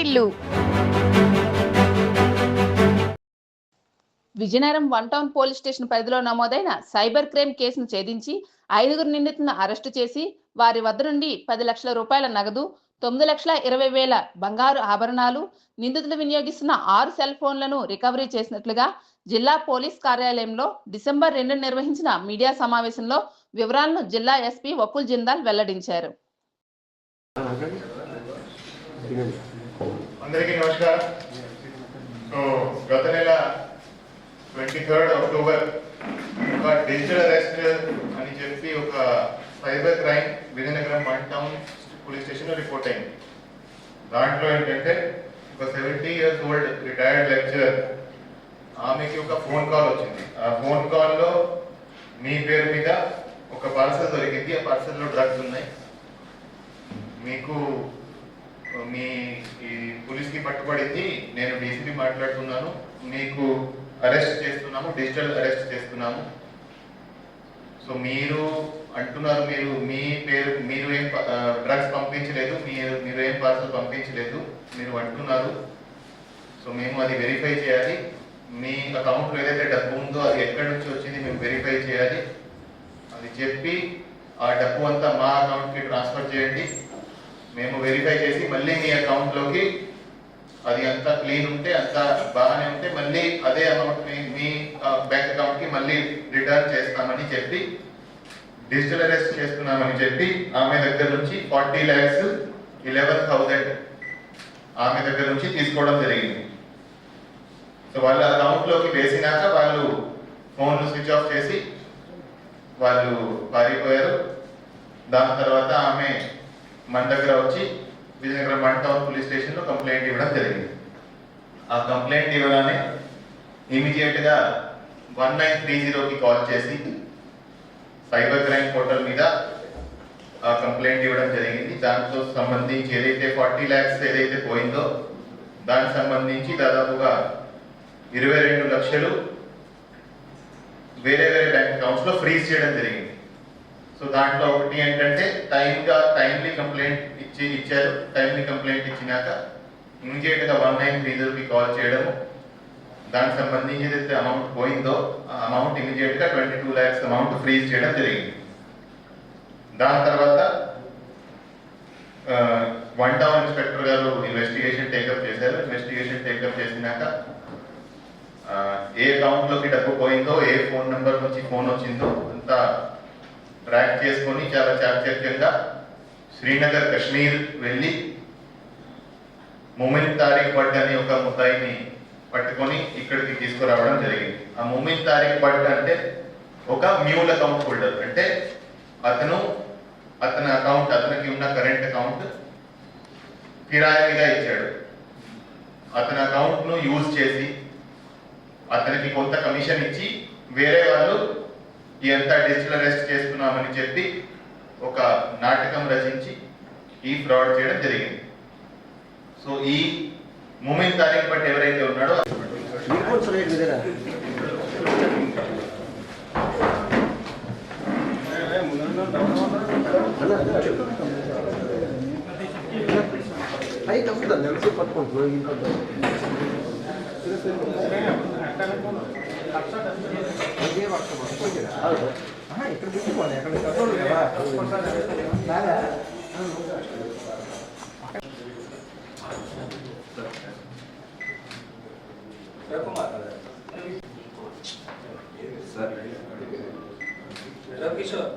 వాటిల్లు Vizianagaram one town police station పరిధిలో నమోదైన cyber crime కేసును ఛేదించి ఐదుగురు నిందితులను అరెస్టు చేసి వారి వద్ద నుండి పది లక్షల రూపాయల నగదు తొమ్మిది లక్షల ఇరవై వేల బంగారు ఆభరణాలు నిందితులు వినియోగిస్తున్న ఆరు సెల్ ఫోన్లను రికవరీ చేసినట్లుగా జిల్లా పోలీస్ కార్యాలయంలో డిసెంబర్ రెండు నిర్వహించిన మీడియా సమావేశంలో వివరాలను జిల్లా ఎస్పీ వకుల్ జిందాల్ వెల్లడించారు. అందరికీ నమస్కారం. సో గత నెల ట్వంటీ థర్డ్ అక్టోబర్ ఒక డిజిటల్ అరెస్ట్ అని చెప్పి ఒక cyber crime Vizianagaram one town police స్టేషన్లో రిపోర్ట్ అయింది. దాంట్లో ఏంటంటే ఒక seventy years old retired lecturer ఆమెకి ఒక ఫోన్ కాల్ వచ్చింది. ఆ ఫోన్ కాల్లో మీ పేరు మీద ఒక పార్సల్ దొరికింది. ఆ పార్సల్లో డ్రగ్స్ ఉన్నాయి. మీకు మీ ఈ పోలీస్కి పట్టుబడింది నేను డీసీపీ మాట్లాడుతున్నాను మీకు అరెస్ట్ చేస్తున్నాము డిజిటల్ అరెస్ట్ చేస్తున్నాము. సో మీరు అంటున్నారు మీరు మీ పేరు మీరు ఏం డ్రగ్స్ పంపించలేదు మీరు మీరు ఏం పార్సల్ పంపించలేదు మీరు అంటున్నారు. సో మేము అది వెరిఫై చేయాలి. మీ అకౌంట్లో ఏదైతే డబ్బు ఉందో అది ఎక్కడి నుంచి వచ్చింది మేము వెరిఫై చేయాలి. అది చెప్పి ఆ డబ్బు అంతా మా అకౌంట్కి ట్రాన్స్ఫర్ చేయండి. మేము వెరిఫై చేసి మళ్ళీ మీ అకౌంట్లోకి అది అంతా క్లీన్ ఉంటే అంత బాగానే ఉంటే మళ్ళీ అదే అమౌంట్ మీ మీ బ్యాంక్ అకౌంట్కి మళ్ళీ రిటర్న్ చేస్తామని చెప్పి డిజిటల్ అరెస్ట్ చేస్తున్నామని చెప్పి ఆమె దగ్గర నుంచి ఫార్టీ ల్యాక్స్ ఇలెవెన్ థౌజండ్ ఆమె దగ్గర నుంచి తీసుకోవడం జరిగింది. సో వాళ్ళ అకౌంట్లోకి వేసినాక వాళ్ళు ఫోన్లు స్విచ్ ఆఫ్ చేసి వాళ్ళు పారిపోయారు. దాని తర్వాత ఆమె మన దగ్గర వచ్చి విజయనగరం వన్ టౌన్ పోలీస్ స్టేషన్లో కంప్లైంట్ ఇవ్వడం జరిగింది. ఆ కంప్లైంట్ ఇవ్వగానే ఇమీడియట్గా వన్ నైన్ త్రీ జీరోకి కాల్ చేసి సైబర్ క్రైమ్ పోర్టల్ మీద ఆ కంప్లైంట్ ఇవ్వడం జరిగింది. దాంతో సంబంధించి ఏదైతే ఫార్టీ ల్యాక్స్ ఏదైతే పోయిందో దానికి సంబంధించి దాదాపుగా ఇరవై రెండు లక్షలు వేరే వేరే బ్యాంక్ అకౌంట్స్లో ఫ్రీజ్ చేయడం జరిగింది. సో దాంట్లో ఒకటి ఏంటంటే టైంగా టైమ్లీ కంప్లైంట్ ఇచ్చి ఇచ్చారు. టైమ్లీ కంప్లైంట్ ఇచ్చినాక ఇమీడియట్గా వన్ నైన్ త్రీ కాల్ చేయడము. దానికి సంబంధించి ఏదైతే అమౌంట్ పోయిందో ఆ అమౌంట్ ఇమీడియట్గా twenty two lakhs amount freeze చేయడం జరిగింది. దాని తర్వాత వన్ టౌన్ ఇన్స్పెక్టర్ గారు ఇన్వెస్టిగేషన్ టేకప్ చేశారు. ఇన్వెస్టిగేషన్ టేకప్ చేసినాక ఏ అకౌంట్లోకి డబ్బు పోయిందో ఏ ఫోన్ నెంబర్ నుంచి ఫోన్ వచ్చిందో అంతా చేసుకొని చాలా చాకచక్యంగా శ్రీనగర్ కశ్మీర్ వెళ్ళి ముమిన్ తారీఖ్ భట్ అనే ఒక ముద్దాయిని పట్టుకొని ఇక్కడికి తీసుకురావడం జరిగింది. ఆ ముమిన్ తారీఖ్ భట్ అంటే ఒక మ్యూల్ అకౌంట్ హోల్డర్. అంటే అతను అతని అకౌంట్ అతనికి ఉన్న కరెంట్ అకౌంట్ కిరాయిగా ఇచ్చాడు. అతని అకౌంట్ను యూజ్ చేసి అతనికి కొంత కమిషన్ ఇచ్చి వేరే వాళ్ళు ఎంత డిజిటల్ అరెస్ట్ చేస్తున్నామని చెప్పి ఒక నాటకం రచించి ఈ ఫ్రాడ్ చేయడం జరిగింది. సో ఈ మూమెంట్ తారీఖు బట్టి ఎవరైతే ఉన్నాడో పైకి వస్తుంది ఇక్కడ తీసుకోండి ఎక్కడ కట్టోడు కదా బాగా రవికిషోర్